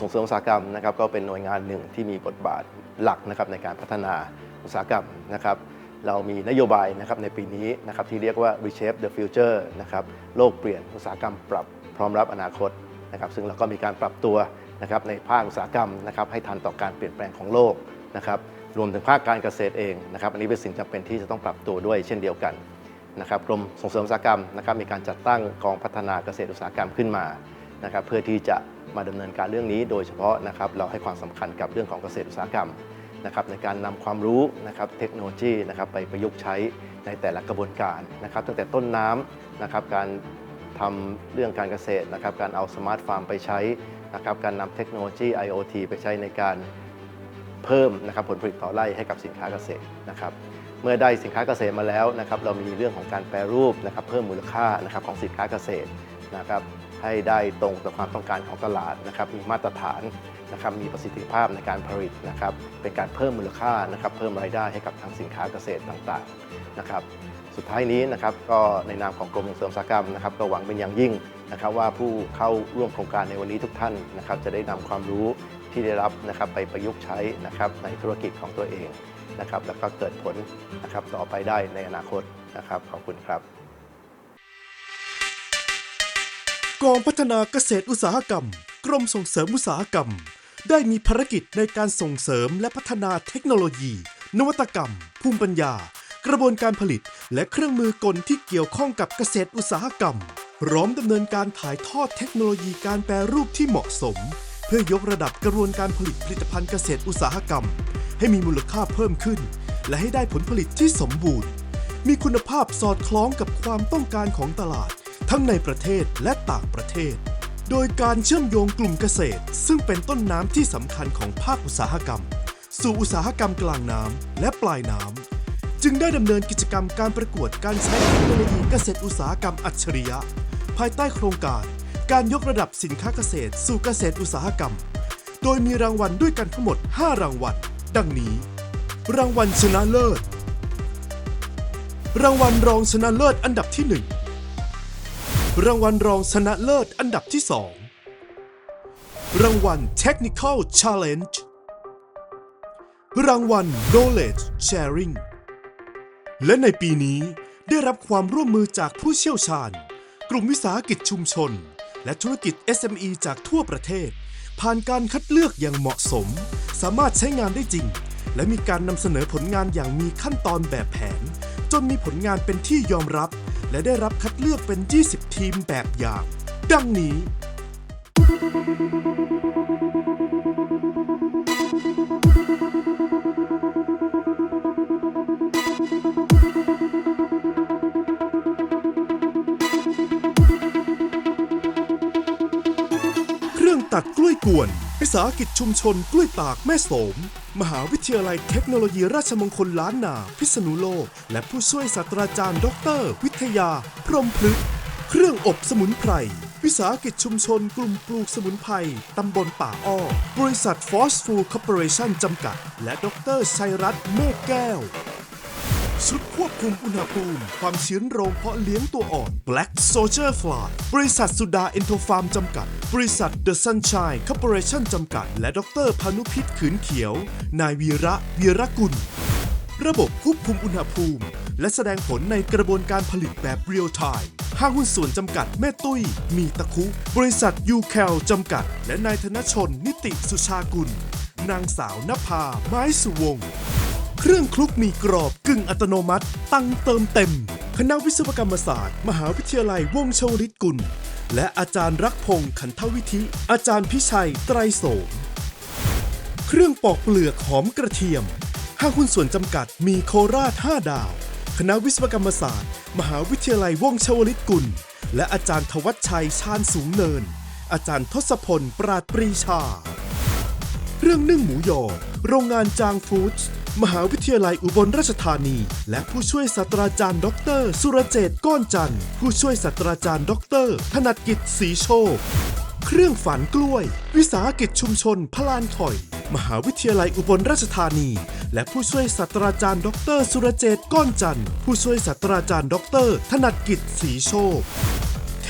ส่งเสริมอุตสาหกรรมนะครับก็เป็นหน่วยงานหนึ่งที่มีบทบาทหลักนะครับในการพัฒนาอุตสาหกรรมนะครับเรามีนโยบายนะครับในปีนี้นะครับที่เรียกว่า reshape the future นะครับโลกเปลี่ยนอุตสาหกรรมปรับพร้อมรับอนาคตนะครับซึ่งเราก็มีการปรับตัวนะครับในภาคอุตสาหกรรมนะครับให้ทันต่อการเปลี่ยนแปลงของโลกนะครับรวมถึงภาคการเกษตรเองนะครับอันนี้เป็นสิ่งจำเป็นที่จะต้องปรับตัวด้วยเช่นเดียวกันนะครับกรมส่งเสริมอุตสาหกรรมนะครับมีการจัดตั้งกองพัฒนาเกษตรอุตสาหกรรมขึ้นมา นะครับเพื่อที่จะมาดำเนินการเรื่องนี้ โดยเฉพาะนะครับเราให้ความสำคัญกับเรื่องของเกษตรอุตสาหกรรมนะครับในการนำความรู้นะครับเทคโนโลยีนะครับไปประยุกต์ใช้ในแต่ละกระบวนการนะครับตั้งแต่ต้นน้ำนะครับการทำเรื่องการเกษตรนะครับการเอาสมาร์ทฟาร์มไปใช้นะครับการนำเทคโนโลยี IoT ไปใช้ในการเพิ่มนะครับผลผลิตต่อไร่ให้กับสินค้าเกษตรนะครับเมื่อได้สินค้าเกษตรมาแล้วนะครับเรามีเรื่องของการแปรรูปนะครับเพิ่มมูลค่านะครับของสินค้าเกษตรนะครับ ให้ได้ตรงต่อความต้องการของตลาดนะครับมีมาตรฐานนะครับมีประสิทธิภาพในการผลิตนะครับเป็นการเพิ่มมูลค่านะครับเพิ่มรายได้ให้กับทางสินค้าเกษตรต่างๆนะครับสุดท้ายนี้นะครับก็ในนามของกรมส่งเสริมอุตสาหกรรมนะครับก็หวังเป็นอย่างยิ่งนะครับว่าผู้เข้าร่วมโครงการในวันนี้ทุกท่านนะครับจะได้นำความรู้ที่ได้รับนะครับไปประยุกต์ใช้นะครับในธุรกิจของตัวเองนะครับแล้วก็เกิดผลนะครับต่อไปได้ในอนาคตนะครับขอบคุณครับ กองพัฒนาเกษตรอุตสาหกรรม กรมส่งเสริมอุตสาหกรรม ได้มีภารกิจในการส่งเสริมและพัฒนาเทคโนโลยี นวัตกรรม ภูมิปัญญา กระบวนการผลิต และเครื่องมือกลที่เกี่ยวข้องกับเกษตรอุตสาหกรรมพร้อมดำเนินการถ่ายทอดเทคโนโลยีการแปรรูปที่เหมาะสม เพื่อยกระดับกระบวนการผลิตผลิตภัณฑ์เกษตรอุตสาหกรรม ให้มีมูลค่าเพิ่มขึ้น และให้ได้ผลผลิตที่สมบูรณ์ มีคุณภาพสอดคล้องกับความต้องการของตลาด ทั้งในประเทศและต่างประเทศ โดยการเชื่อมโยงกลุ่มเกษตร ซึ่งเป็นต้นน้ำที่สำคัญของภาคอุตสาหกรรม สู่อุตสาหกรรมกลางน้ำและปลายน้ำจึงได้ดำเนินกิจกรรมการประกวดการใช้เทคโนโลยีเกษตรอุตสาหกรรมอัจฉริยะ ภายใต้โครงการ การยกระดับสินค้าเกษตร สู่เกษตรอุตสาหกรรม โดยมีรางวัลด้วยกันทั้งหมด 5 รางวัล ดังนี้ รางวัลชนะเลิศ รางวัลรองชนะเลิศอันดับที่ 1 รางวัลรองชนะเลิศอันดับที่ 2 รางวัล Technical Challenge รางวัล Knowledge Sharing และในปีนี้ได้รับความร่วมมือจากผู้เชี่ยวชาญ กลุ่มวิสาหกิจชุมชน และธุรกิจ SME จากทั่วประเทศ ผ่านการคัดเลือกอย่างเหมาะสม สามารถใช้งานได้จริง และมีการนำเสนอผลงานอย่างมีขั้นตอนแบบแผน จนมีผลงานเป็นที่ยอมรับ และได้รับคัดเลือกเป็น 20 ทีมแบบอย่าง ดังนี้ เครื่องตัดกล้วยกวน วิสาหกิจชุมชนกล้วยตากแม่โสม มหาวิทยาลัยเทคโนโลยีราชมงคลล้านนา พิษณุโลก และผู้ช่วยศาสตราจารย์ ดร วิทยา พรหมพฤกษ์เครื่องอบสมุนไพร วิสาหกิจชุมชนกลุ่มปลูกสมุนไพร ตำบลป่าอ้อ บริษัทฟอสฟูคอร์ปอเรชั่นจำกัด และดรชัยรัตน์เมฆแก้ว ชุดควบคุมอุณหภูมิ ความชื้นโรงเพาะเลี้ยงตัวอ่อน Black Soldier Fly บริษัทสุดาเอ็นโทฟาร์มจำกัด บริษัท The Sunshine Corporation จำกัด และดรพานุพิษขืนเขียว นายวีระวีระกุล ระบบควบคุมอุณหภูมิ และแสดงผลในกระบวนการผลิตแบบเรียลไทม์ห้างหุ้นส่วนจำกัดแม่ตุ้ย มีตะคุ บริษัทยูแคลจำกัด และนายธนชน นิติสุชากุล นางสาวนภา ไม้สุวงศ์ เครื่องคลุกมีกรอบกึ่งอัตโนมัติ ตั้งเติมเต็ม คณะวิศวกรรมศาสตร์ มหาวิทยาลัยวงชวลิตกุล และอาจารย์รักพงศ์ขันทวิธิ อาจารย์พิชัยไตรโสมเครื่องปอกเปลือกหอมกระเทียมห้างหุ้นส่วนจำกัดมีโคราช 5 ดาว คณะวิศวกรรมศาสตร์ มหาวิทยาลัยวงชวลิตกุล และอาจารย์ทวัชชัยชาญสูงเนิน อาจารย์ทศพล ปราดปรีชาเครื่องนึ่งหมูยอ โรงงานจางฟู้ด มหาวิทยาลัยอุบลราชธานี และผู้ช่วยศาสตราจารย์ดร สุรเจต์ก้อนจันทร์ ผู้ช่วยศาสตราจารย์ดรธนัดกิจศรีโชค เครื่องฝันกล้วย วิสาหกิจชุมชนพลานถอย มหาวิทยาลัยอุบลราชธานี และผู้ช่วยศาสตราจารย์ดร สุรเจต์ก้อนจันทร์ ผู้ช่วยศาสตราจารย์ดรธนัดกิจศรีโชค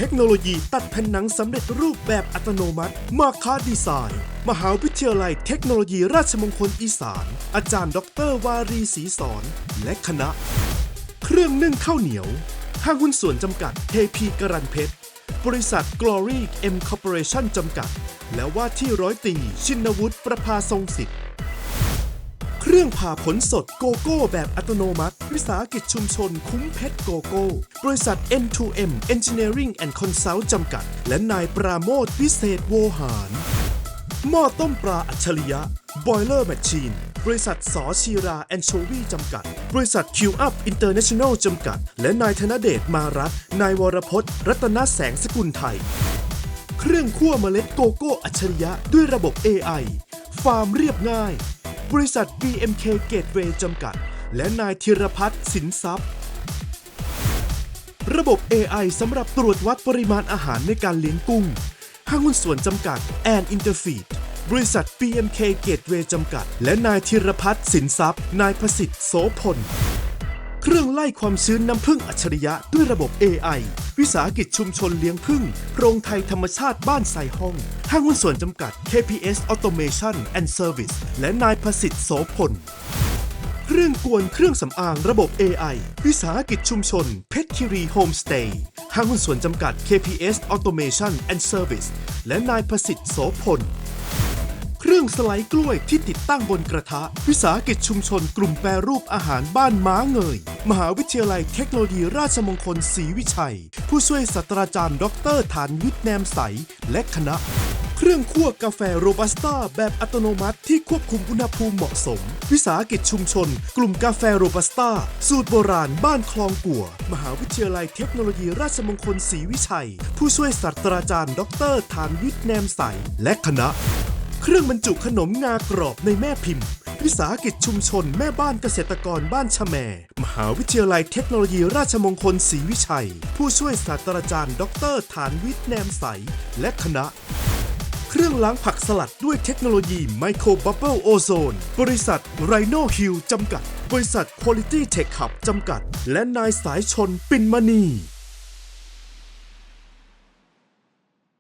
เทคโนโลยีตัดแผ่นหนังสำเร็จรูปแบบอัตโนมัติ มาคาดีไซน์ มหาวิทยาลัยเทคโนโลยีราชมงคลอีสาน อาจารย์ ดรวารีศรีสอน และคณะ เครื่องนึ่งข้าวเหนียว ห้างหุ้นส่วนจำกัดเทพีกรันเพชร บริษัท Glory M Corporation จำกัด และว่าที่ร้อยตีชินวุฒิประภาทรงสิทธิ์ เครื่องผ่าผลสดโกโก้แบบอัตโนมัติ วิสาหกิจชุมชนคุ้มเพชรโกโก้ บริษัท N2M Engineering and Consult จำกัด และนายปราโมทวิเศษโวหาร หม้อต้มปลาอัจฉริยะ Boiler Machine บริษัทสอชีราแอนโชวีจำกัด บริษัท Q Up International จำกัด และนายธนเดชมารัตน์นายวรพจน์ รัตนแสงสกุลไทย เครื่องคั่วเมล็ดโกโก้อัจฉริยะด้วยระบบ AI ฟาร์มเรียบง่าย บริษัท BMK Gateway จำกัด และนายธีรพัฒน์สินทรัพย์ ระบบ AI สำหรับตรวจวัดปริมาณอาหารในการเลี้ยงกุ้ง ห้างหุ้นส่วนจำกัดแอนอินเตอร์ฟีดบริษัท BMK Gateway จำกัด และนายธีรพัฒน์สินทรัพย์ นายประสิทธิ์โสพล เครื่องไล่ความชื้นน้ำผึ้งอัจฉริยะด้วยระบบ AI วิสาหกิจชุมชนเลี้ยงผึ้งโรงไทยธรรมชาติบ้านไซห้อง ห้างหุ้นส่วนจำกัด KPS Automation and Service และนายประสิทธิ์โสพลเครื่องกวนเครื่องสำอางระบบ AI วิสาหกิจชุมชน เพชรคิรีโฮมสเตย์ห้างหุ้นส่วนจำกัด KPS Automation and Service และนายประสิทธิ์โสพลเครื่องสไลด์กล้วยที่ติดตั้งบนกระทะ วิสาหกิจชุมชนกลุ่มแปรรูปอาหารบ้านม้าเงย มหาวิทยาลัยเทคโนโลยีราชมงคลศรีวิชัย ผู้ช่วยศาสตราจารย์ ดรฐานวิทย์แนมใส และคณะ เครื่องคั่วกาแฟโรบัสต้าแบบอัตโนมัติที่ควบคุมอุณหภูมิเหมาะสม วิสาหกิจชุมชน กลุ่มกาแฟโรบัสต้า สูตรโบราณบ้านคลองกัว มหาวิทยาลัยเทคโนโลยีราชมงคลศรีวิชัย ผู้ช่วยศาสตราจารย์ ดรฐานวิทย์แนมใส และคณะ เครื่องบรรจุขนมงากรอบในแม่พิมพ์ วิสาหกิจชุมชนแม่บ้านเกษตรกรบ้านชะแม มหาวิทยาลัยเทคโนโลยีราชมงคลศรีวิชัย ผู้ช่วยศาสตราจารย์ ดรฐานวิทย์แนมใส และคณะ เครื่องล้างผักสลัดด้วยเทคโนโลยีไมโครบับเบิลโอโซน บริษัทไรโนฮิลจำกัด บริษัท Quality Tech Hub จำกัด และนายสายชนปินมณี